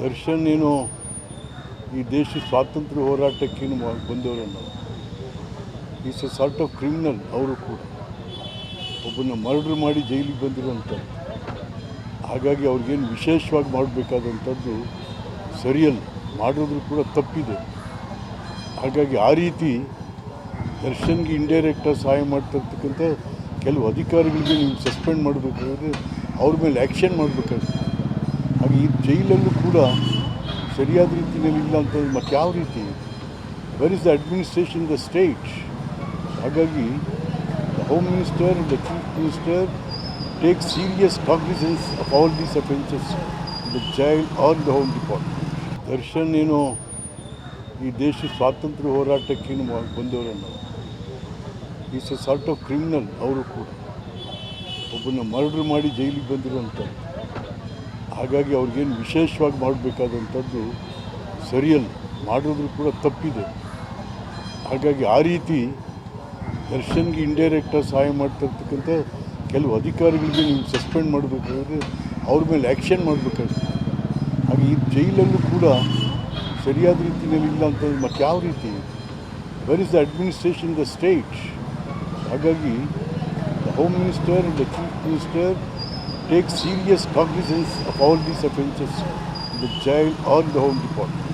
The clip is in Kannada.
ದರ್ಶನ್ ಏನೋ ಈ ದೇಶ ಸ್ವಾತಂತ್ರ್ಯ ಹೋರಾಟಕ್ಕೇನು ಬಂದವರು ನಾವು is a sort of criminal ಅವರು ಕೂಡ. ಒಬ್ಬನ ಮರ್ಡ್ರ್ ಮಾಡಿ ಜೈಲಿಗೆ ಬಂದಿರುವಂಥ ಹಾಗಾಗಿ ಅವ್ರಿಗೇನು ವಿಶೇಷವಾಗಿ ಮಾಡಬೇಕಾದಂಥದ್ದು ಸರಿಯಲ್ಲ. ಮಾಡಿದ್ರು ಕೂಡ ತಪ್ಪಿದೆ. ಹಾಗಾಗಿ ಆ ರೀತಿ ದರ್ಶನ್ಗೆ ಇಂಡೈರೆಕ್ಟಾಗಿ ಸಹಾಯ ಮಾಡ್ತಿರ್ತಕ್ಕಂಥ ಕೆಲವು ಅಧಿಕಾರಿಗಳಿಗೆ ನೀವು ಸಸ್ಪೆಂಡ್ ಮಾಡಬೇಕಾದ್ರೆ ಅವ್ರ ಮೇಲೆ ಆ್ಯಕ್ಷನ್ ಮಾಡಬೇಕಾಗ್ತದೆ. ಈ ಜೈಲಲ್ಲೂ ಕೂಡ ಸರಿಯಾದ ರೀತಿಯಲ್ಲಿ ಇಲ್ಲ ಅಂತ ಮತ್ತೆ ಯಾವ ರೀತಿ? Where is the administration the state ಹಾಗಾಗಿ the home minister the chief minister take serious cognizance of all these offences the jail on the home department Darshan ಏನೋ ಈ ದೇಶ ಸ್ವಾತಂತ್ರ್ಯ ಹೋರಾಟಕ್ಕೇನು ಬಂದವರನ್ನು is a sort of criminal ಅವರು ಕೂಡ. ಒಬ್ಬನ ಮರ್ಡರ್ ಮಾಡಿ ಜೈಲಿಗೆ ಬಂದಿರುವಂಥದ್ದು ಹಾಗಾಗಿ ಅವ್ರಿಗೇನು ವಿಶೇಷವಾಗಿ ಮಾಡಬೇಕಾದಂಥದ್ದು ಸರಿಯಲ್ಲ. ಮಾಡಿದ್ರು ಕೂಡ ತಪ್ಪಿದೆ. ಹಾಗಾಗಿ ಆ ರೀತಿ ದರ್ಶನ್ಗೆ ಇಂಡೈರೆಕ್ಟಾಗಿ ಸಹಾಯ ಮಾಡ್ತಿರ್ತಕ್ಕಂಥ ಕೆಲವು ಅಧಿಕಾರಿಗಳಿಗೆ ನೀವು ಸಸ್ಪೆಂಡ್ ಮಾಡಬೇಕಾದ್ರೆ ಅವ್ರ ಮೇಲೆ ಆ್ಯಕ್ಷನ್ ಮಾಡಬೇಕಾಗುತ್ತೆ. ಹಾಗೆ ಈ ಜೈಲಲ್ಲೂ ಕೂಡ ಸರಿಯಾದ ರೀತಿಯಲ್ಲಿ ಇಲ್ಲ ಅಂತಂದ್ರೆ ಮತ್ತೆ ಯಾವ ರೀತಿ? Where is the administration the state ಹಾಗಾಗಿ the home minister the chief minister take serious cognizance of all these offences in the jail or in the home department.